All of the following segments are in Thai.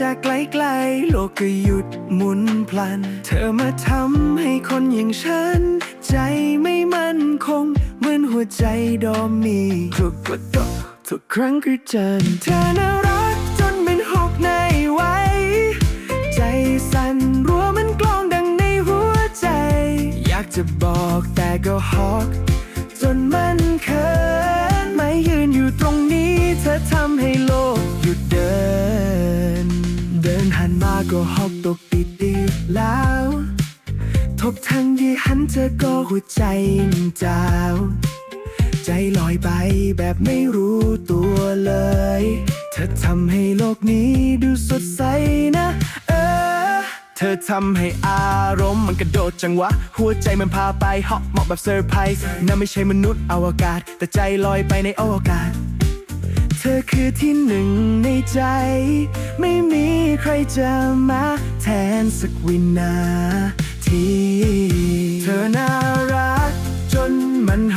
จากไกลๆโลกก็หยุดหมุนพลัน เธอมาทำให้คนอย่างฉัน ใจไม่มั่นคง เหมือนหัวใจดอมมีทุกกดตกทุกครั้งคือเจอเธอน่ารักจนเป็นหกในไว้ ใจสั่นรัวเหมันกลองดังในหัวใจ อยากจะบอกแต่ก็ฮอกจนมันเขินไม่ยืนอยู่ตรงนี้ เธอทำให้โลก ทบทั้งที่หันเธอก็หัวใจมันจาวใจลอยไปแบบไม่รู้ตัวเลย เธอทำให้โลกนี้ดูสดใสนะ เออ เธอทำให้อารมณ์มันกระโดดจังวะ หัวใจมันพาไปฮอกเหมาะแบบเซอร์ไพรส์นั่นไม่ใช่มนุษย์อวกาศ แต่ใจลอยไปในอวกาศ เธอคือที่หนึ่งในใจ ไม่มีใครจะมาแทนสักวินา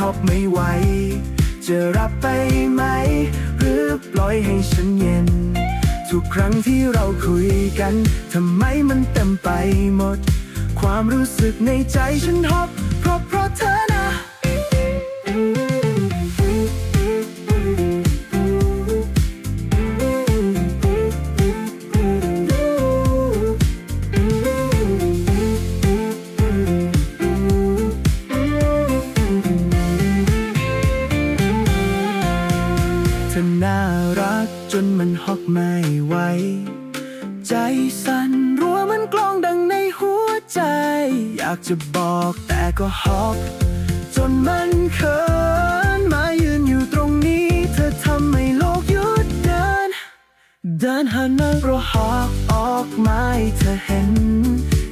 อบไม่ไหว จะรับไปไหม หรือปล่อยให้ฉันเย็น ทุกครั้งที่เราคุยกัน ทำไมมันเต็มไปหมด ความรู้สึกในใจฉันฮอบ จนมันฮอกไม่ไหว ใจสั่นรัวเหมันกลองดังในหัวใจ อยากจะบอกแต่ก็ฮอกจนมันเขินมายืนอยู่ตรงนี้ เธอทำให้โลกหยุดเดิน เดินหันมาเพราหอกออกไมาให้เธอเห็น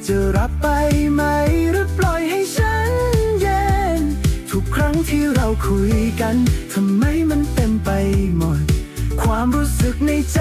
จะรับไปไหมหรือปล่อยให้ฉันเย็น ทุกครั้งที่เราคุยกันทำไมมัน ความรู้สึกในใจ